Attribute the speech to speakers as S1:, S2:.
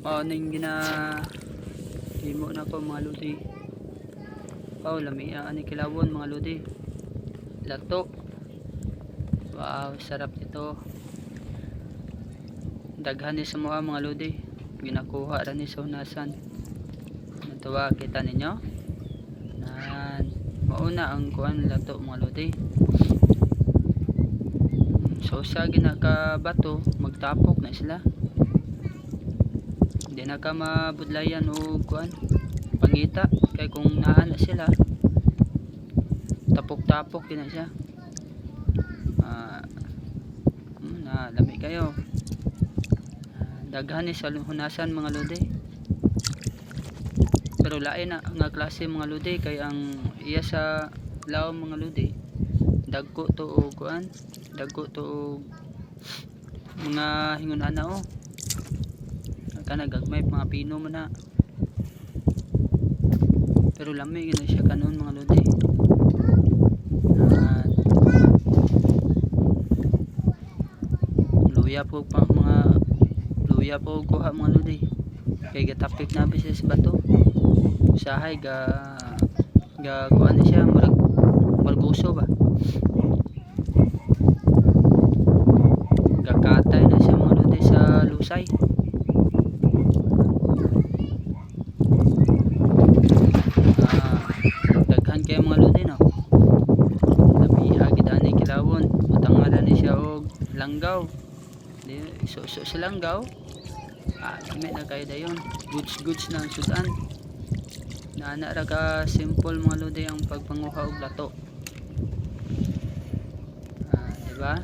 S1: mao ning gina himo na ko mga lodi? Oh lami ani kilawon mga lodi? Lato. Wow sarap ito daghan ni sa mga mga lodi. Ginakuha ra ni sa hunasan natuwa kita ninyo? Nan mauna ang kuan lato mga lodi. So sa ginakabato magtapok na sila hindi na ka mabudlayan o kuan pangita. Kay kung naan na sila tapok-tapok din siya. Ah, mm, na lami kayo. Ah, daghan ni sa hunasan mga lodi. Pero lain na nga klase mga lodi. Kay ang iya sa laom mga lodi. Dagko to o kuan dagko to og mga hingunana o kana gagmay mga pino man na. Pero lami gina siya kanon mga lodi. At luya po pa mga luya po kuha mga lodi. Kay gatapik na bisis bato. Usahay ga ga kuan na siya murag marguso ba? Gakatay na siya mga lodi sa lusay Ah, daghan kay mga lodi no labi agi dani kilawon utangan ni siya og langgaw. Di so so sa langgaw ah kami na kay dayon goods goods ang sudan. Na ra simple mga lodi ang pagpanguha og lato. Ah di ba